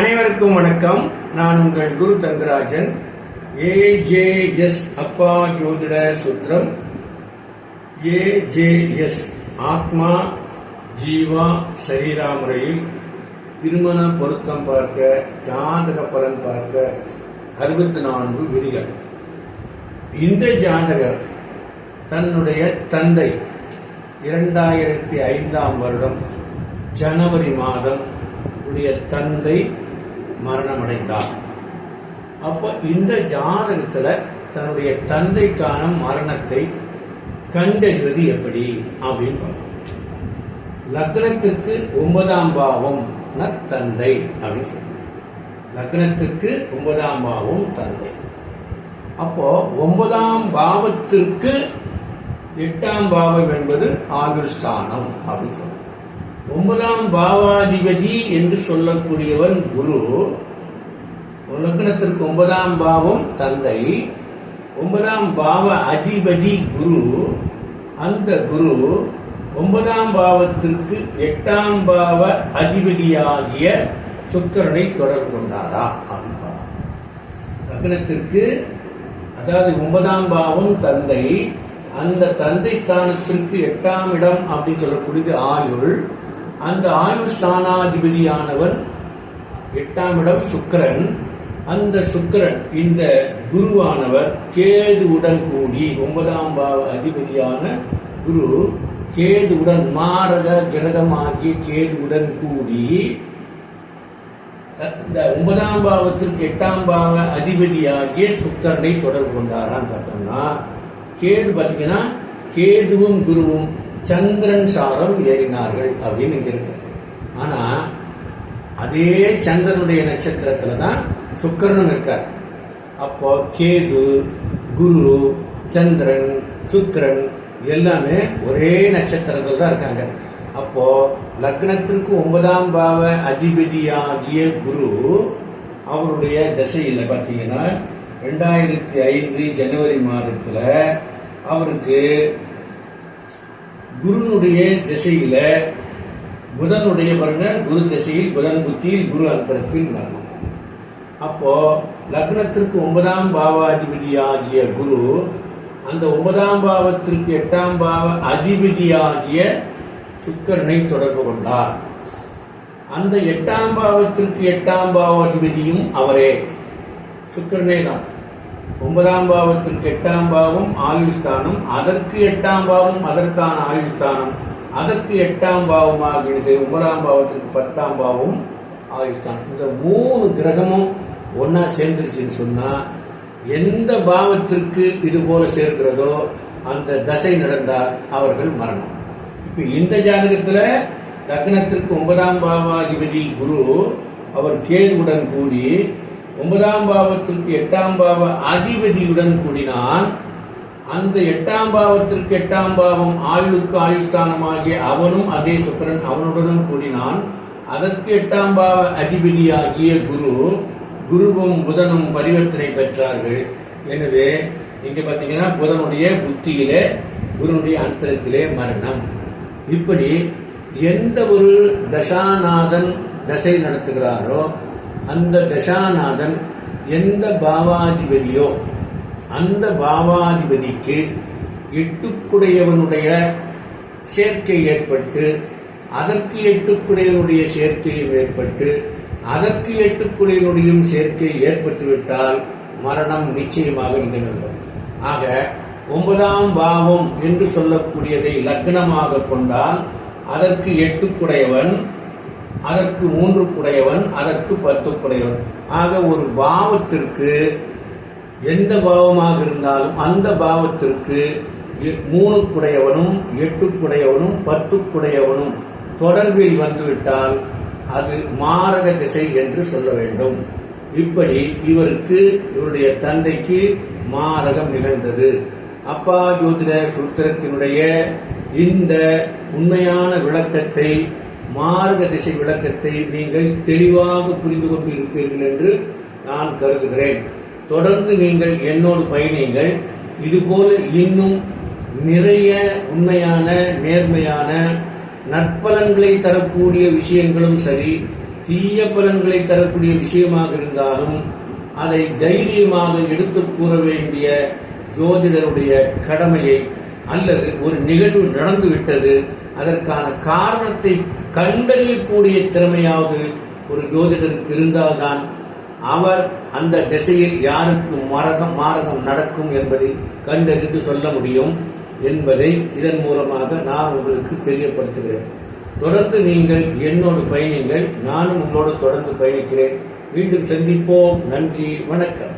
அனைவருக்கும் வணக்கம். நான் உங்கள் குரு தங்கராஜன். ஏஜேஎஸ் அப்பா ஜோதிட சூத்திரம். ஏஜேஎஸ் ஆத்மா ஜீவா சரீரா முறையில் திருமண பொருத்தம் பார்க்க ஜாதக பலன் பார்க்க அறுபத்தி நான்கு விதிகள். இந்த ஜாதகர் தன்னுடைய தந்தை இரண்டாயிரத்தி ஐந்தாம் வருடம் ஜனவரி மாதம் உடைய தந்தை மரணமடைந்தார். அப்போ இந்த ஜாதகத்தில் தன்னுடைய தந்தைக்கான மரணத்தை கண்டறிவது எப்படி அப்படின்னு பார்ப்போம். லக்னத்திற்கு ஒன்பதாம் பாவம் தந்தை அப்படின்னு லக்னத்திற்கு ஒன்பதாம் பாவம் தந்தை. அப்போ ஒன்பதாம் பாவத்திற்கு எட்டாம் பாவம் என்பது ஆயுள் ஸ்தானம் அப்படின்னு சொல்லுவோம் ஒன்பதாம் பாவாதிபதி என்று சொல்லக்கூடியவன் குரு. லக்னத்திற்கு ஒன்பதாம் பாவம் தந்தை. ஒன்பதாம் பாவ அதிபதி குரு. அந்த குரு ஒன்பதாம் பாவத்திற்கு எட்டாம் பாவ அதிபதியாகிய சுக்கரனை தொடர்பு கொண்டாரா? அப்படின்னு லக்னத்திற்கு அதாவது ஒன்பதாம் பாவம் தந்தை. அந்த தந்தை ஸ்தானத்திற்கு எட்டாம் இடம் அப்படின்னு சொல்லக்கூடியது ஆயுள். அந்த ஆயுள் ஸ்தானாதிபதியானவன் எட்டாம் இடம் சுக்கிரன். அந்த சுக்கரன் இந்த குருவானவர் கேதுவுடன் கூடி ஒன்பதாம் பாவ அதிபதியான குரு கேதுவுடன் மாரக கிரகமாகிய கேதுவுடன் கூடி இந்த ஒன்பதாம் பாவத்திற்கு எட்டாம் பாவ அதிபதியாகிய சுக்கரனை தொடர்பு கொண்டாரான்னு பார்த்தோம்னா கேது பார்த்தீங்கன்னா கேதுவும் குருவும் சந்திரன் சாரம் ஏறினார்கள் அப்படின்னு இங்க இருக்கு. ஆனா அதே சந்திரனுடைய நட்சத்திரத்துல தான் சுக்கரனும் இருக்கார். அப்போ கேது குரு சந்திரன் சுக்கிரன் எல்லாமே ஒரே நட்சத்திரத்தில் தான் இருக்காங்க. அப்போ லக்னத்திற்கு ஒன்பதாம் பாவ அதிபதியாகிய குரு அவருடைய திசையில் பார்த்தீங்கன்னா ரெண்டாயிரத்தி ஐந்து ஜனவரி மாதத்தில் அவருக்கு குருனுடைய திசையில புதனுடைய பாருங்க குரு திசையில் புதன் புத்தியில் குரு அந்தரத்தில் நடக்கும். அப்போ லக்னத்திற்கு ஒன்பதாம் பாவாதிபதியாகிய குரு அந்த ஒன்பதாம் பாவத்திற்கு எட்டாம் பாவ அதிபதியாகிய சுக்கரனை தொடர்பு கொண்டார். அந்த எட்டாம் பாவத்திற்கு எட்டாம் பாவாதிபதியும் அவரே. சுக்கரனே தான். ஒன்பதாம் பாவத்திற்கு எட்டாம் பாவம் ஆயுள் ஸ்தானம் அதற்கு எட்டாம் பாவம் அதற்கான ஆயுள் ஸ்தானம். அதற்கு எட்டாம் பாவமாகிறது ஒன்பதாம் பாவத்திற்கு பத்தாம் பாவம் ஆயுள் ஸ்தானம். இந்த மூணு கிரகமும் ஒன்னா சேர்ந்துருச்சுன்னு சொன்னா எந்த பாவத்திற்கு இது போல சேர்க்கிறதோ அந்த தசை நடந்தால் அவர்கள் மரணம். இப்ப இந்த ஜாதகத்துல லக்னத்திற்கு ஒன்பதாம் பாவாதிபதி குரு அவர் கேதுவுடன் கூடி ஒன்பதாம் பாவத்திற்கு எட்டாம் பாவ அதிபதியுடன் கூடினான் அந்த எட்டாம் பாவத்திற்கு எட்டாம் பாவம் ஆயுளுக்கு ஆயுஸ்தானமாகிய அவனும் அதே சுக்கரன் அவனுடனும் கூடினான் அதற்கு எட்டாம் பாவ அதிபதியாகிய குரு குருவும் புதனும் பரிவர்த்தனை பெற்றார்கள். எனவே இங்க பாத்தீங்கன்னா புதனுடைய புத்தியிலே குருனுடைய அந்தரத்திலே மரணம். இப்படி எந்த ஒரு தசாநாதன் தசை நடத்துகிறாரோ அந்த தசாநாதன் எந்த பாவாதிபதியோ அந்த பாவாதிபதிக்கு எட்டுக்குடையவனுடைய சேர்க்கை ஏற்பட்டு அதற்கு எட்டுக்குடையனுடைய சேர்க்கையும் ஏற்பட்டு அதற்கு எட்டுக்குடையனுடையும் சேர்க்கை ஏற்பட்டுவிட்டால் மரணம் நிச்சயமாக நிகழ்ந்தும் ஆக ஒன்பதாம் பாவம் என்று சொல்லக்கூடியதை லக்னமாக கொண்டால் அதற்கு எட்டுக்குடையவன் அதற்கு மூன்று குடையவன் அதற்கு பத்து குடையவன் ஆக ஒரு பாவத்திற்கு எந்த பாவமாக இருந்தாலும் அந்த பாவத்திற்கு எ- மூணு குடையவனும் எட்டு குடையவனும் பத்து குடையவனும் தொடர்பில் வந்துவிட்டால் அது மாரக திசை என்று சொல்ல வேண்டும். இப்படி இவருக்கு இவருடைய தந்தைக்கு மாரகம் நிகழ்ந்தது. அப்பா ஜோதிட சூத்திரத்தினுடைய இந்த உண்மையான விளக்கத்தை மார்க திசை விளக்கத்தை நீங்கள் தெளிவாக புரிந்து கொண்டு இருப்பீர்கள் என்று நான் கருதுகிறேன். தொடர்ந்து நீங்கள் என்னோடு பயணிங்கள் இதுபோல இன்னும் நிறைய உண்மையான நேர்மையான நற்பலன்களை தரக்கூடிய விஷயங்களும் சரி தீய பலன்களை தரக்கூடிய விஷயமாக இருந்தாலும் அதை தைரியமாக எடுத்து கூற வேண்டிய ஜோதிடருடைய கடமையை அல்லது ஒரு நிகழ்வு நடந்துவிட்டது அதற்கான காரணத்தை கண்டறியக்கூடிய திறமையாவது ஒரு ஜோதிடருக்கு இருந்தால்தான் அவர் அந்த திசையில் யாருக்கு மரகம் மாரகம் நடக்கும் என்பதை கண்டறிந்து சொல்ல முடியும் என்பதை இதன் மூலமாக நான் உங்களுக்கு தெரியப்படுத்துகிறேன். தொடர்ந்து நீங்கள் என்னோடு பயணிங்கள் நானும் உங்களோடு தொடர்ந்து பயணிக்கிறேன். மீண்டும் சந்திப்போம். நன்றி வணக்கம்.